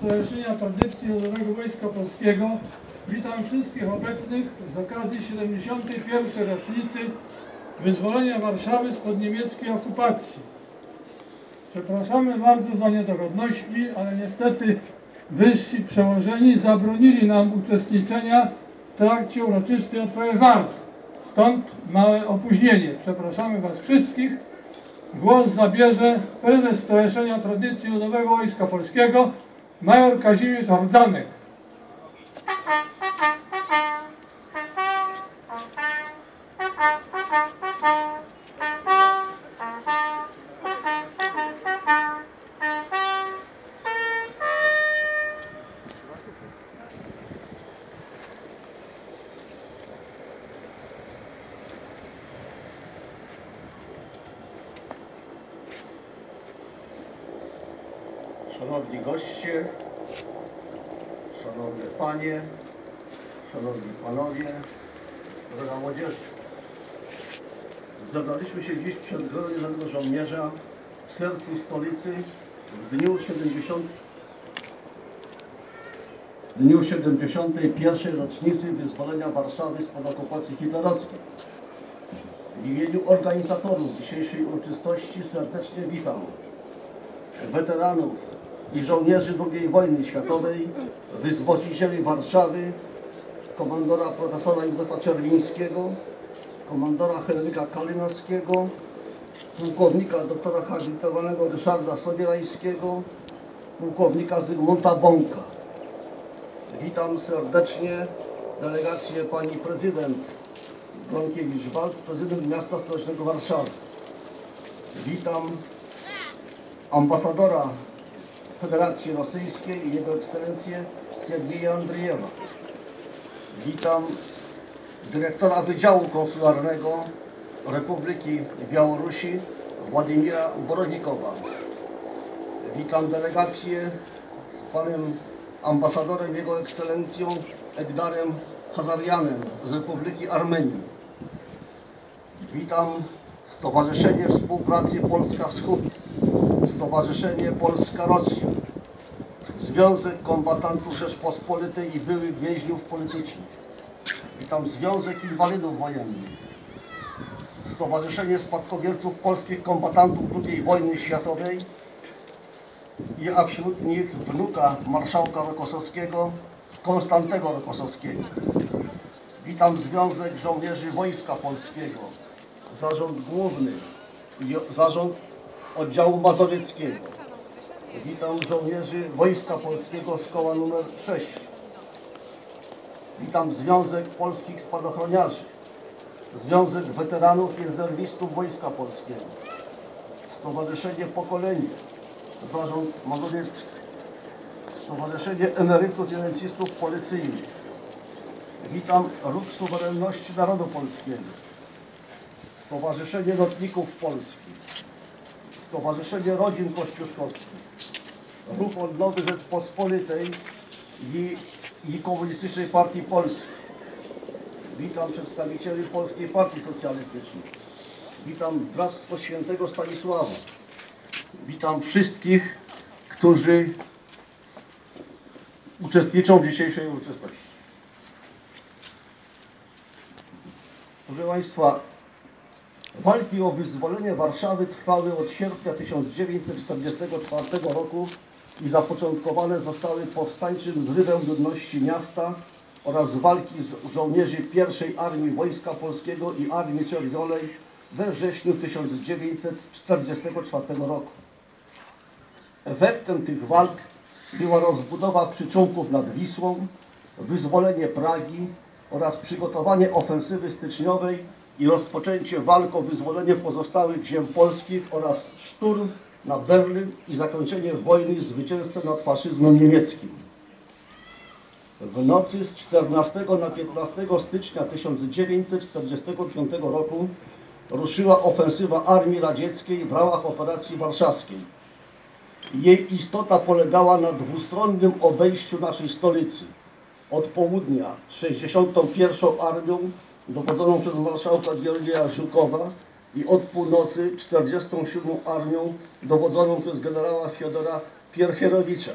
Stowarzyszenia Tradycji Ludowego Wojska Polskiego witam wszystkich obecnych z okazji 71. rocznicy wyzwolenia Warszawy spod niemieckiej okupacji. Przepraszamy bardzo za niedogodności, ale niestety wyżsi przełożeni zabronili nam uczestniczenia w trakcie uroczystej odprawy wart. Stąd małe opóźnienie. Przepraszamy Was wszystkich. Głos zabierze prezes Stowarzyszenia Tradycji Ludowego Wojska Polskiego, najodkaživiji su obdane. Thank you. Szanowni goście, szanowne panie, szanowni panowie, droga młodzież. Zebraliśmy się dziś przed gronem jednego żołnierza w sercu stolicy w dniu 70 w dniu 71. rocznicy wyzwolenia Warszawy spod okupacji hitlerowskiej. W imieniu organizatorów dzisiejszej uroczystości serdecznie witam weteranów i żołnierzy II wojny światowej, wyzwolicieli Warszawy, komandora profesora Józefa Czerwińskiego, komandora Henryka Kalinowskiego, pułkownika doktora habilitowanego Ryszarda Sobierańskiego, pułkownika Zygmunta Bąka. Witam serdecznie delegację pani prezydent Gronkiewicz-Walc, prezydent miasta stołecznego Warszawy. Witam ambasadora Federacji Rosyjskiej i Jego Ekscelencję Sergieja Andrzejewa. Witam dyrektora Wydziału Konsularnego Republiki Białorusi Władimira Borodnikowa. Witam delegację z panem ambasadorem Jego Ekscelencją Edgarem Hazarianem z Republiki Armenii. Witam Stowarzyszenie Współpracy Polska Wschód, Stowarzyszenie Polska-Rosja, Związek Kombatantów Rzeczpospolitej i Byłych Więźniów Politycznych. Witam Związek Inwalidów Wojennych, Stowarzyszenie Spadkobierców Polskich Kombatantów II Wojny Światowej i a wśród nich wnuka marszałka Rokosowskiego, Konstantego Rokosowskiego. Witam Związek Żołnierzy Wojska Polskiego, Zarząd Główny i Zarząd Oddziału Mazowieckiego. Witam żołnierzy Wojska Polskiego z koła numer 6. Witam Związek Polskich Spadochroniarzy, Związek Weteranów i Rezerwistów Wojska Polskiego, Stowarzyszenie Pokolenie, Zarząd Mazowiecki, Stowarzyszenie Emerytów i Rencistów Policyjnych. Witam Ruch Suwerenności Narodu Polskiego, Stowarzyszenie Lotników Polskich, Stowarzyszenie Rodzin Kościuszkowskich, Ruch Odnowy Rzeczpospolitej i, i Komunistycznej Partii Polskiej. Witam przedstawicieli Polskiej Partii Socjalistycznej. Witam Bractwo Świętego Stanisława. Witam wszystkich, którzy uczestniczą w dzisiejszej uroczystości. Proszę Państwa, walki o wyzwolenie Warszawy trwały od sierpnia 1944 roku i zapoczątkowane zostały powstańczym zrywem ludności miasta oraz walki z żołnierzy I Armii Wojska Polskiego i Armii Czerwonej we wrześniu 1944 roku. Efektem tych walk była rozbudowa przyczółków nad Wisłą, wyzwolenie Pragi oraz przygotowanie ofensywy styczniowej i rozpoczęcie walk o wyzwolenie pozostałych ziem polskich oraz szturm na Berlin i zakończenie wojny zwycięstwem nad faszyzmem niemieckim. W nocy z 14 na 15 stycznia 1945 roku ruszyła ofensywa Armii Radzieckiej w ramach operacji warszawskiej. Jej istota polegała na dwustronnym obejściu naszej stolicy. Od południa 61. Armią dowodzoną przez marszałka Gierdzieja Żukowa i od północy 47. Armią dowodzoną przez generała Fiodora Pierchierowicza.